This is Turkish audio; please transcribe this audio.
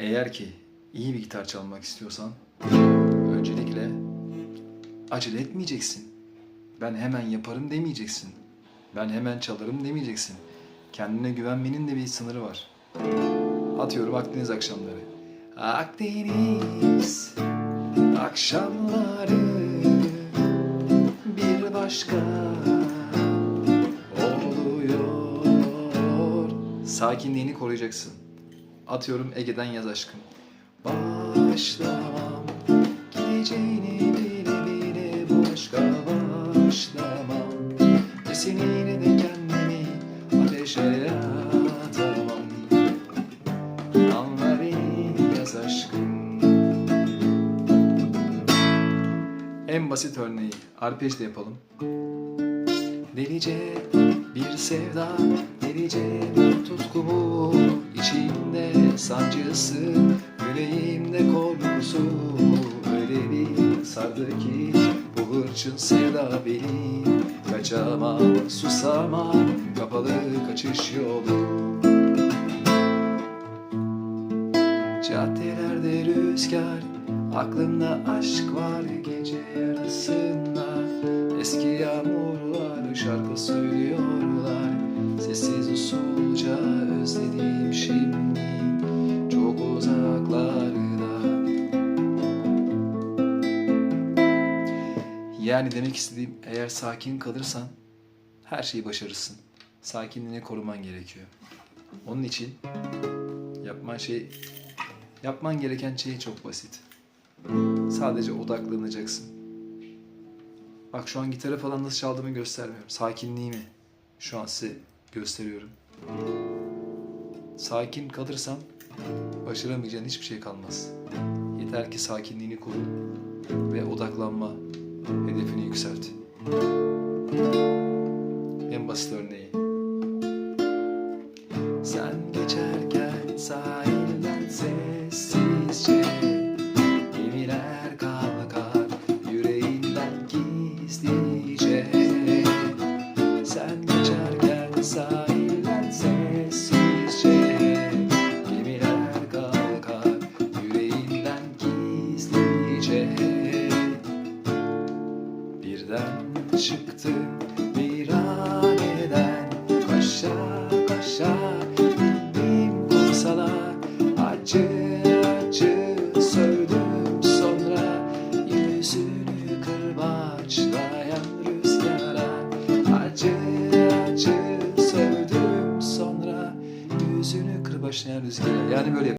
Eğer ki iyi bir gitar çalmak istiyorsan öncelikle acele etmeyeceksin. Ben hemen yaparım demeyeceksin. Ben hemen çalarım demeyeceksin. Kendine güvenmenin de bir sınırı var. Atıyorum Akdeniz akşamları. Akdeniz akşamları bir başka oluyor. Sakinliğini koruyacaksın. Atıyorum Ege'den yaz aşkım. Başlamam gideceğini bile bile başka başlamam. Ve seninle de kendimi ateşe atamam. Anla beni yaz aşkım. En basit örneği arpej de yapalım. Delice bir sevda, delice bir tutku bu. İçimde sancısı, yüreğimde korkusu. Öyle bir sardı ki bu hırçın sevda beni. Kaçamam, susamam, kapalı kaçış yolu. Caddelerde rüzgar, aklımda aşk var gece yarısında. Eski yağmurlar şarkı söylüyorlar Sessiz usulca özlediğim şimdi Çok uzaklarda Yani demek istediğim eğer sakin kalırsan her şeyi başarırsın. Sakinliğini koruman gerekiyor. Onun için yapman şey yapman gereken şey çok basit. Sadece odaklanacaksın. Bak şu an gitarı falan nasıl çaldığımı göstermiyorum. Sakinliğimi şu an size gösteriyorum. Sakin kalırsan başaramayacağın hiçbir şey kalmaz. Yeter ki sakinliğini koru ve odaklanma. Hedefini yükselt. En basit örneği. Sen geçerken sahilden sessizce Gemiler kalkar yüreğinden gizlice çıktı viraneden Koşa koşa indim kumsala. Acı acı sövdüm sonra. Yüzünü kırbaçlayan rüzgara. Acı acı sövdüm sonra. Yüzünü kırbaçlayan rüzgara. Yani böyle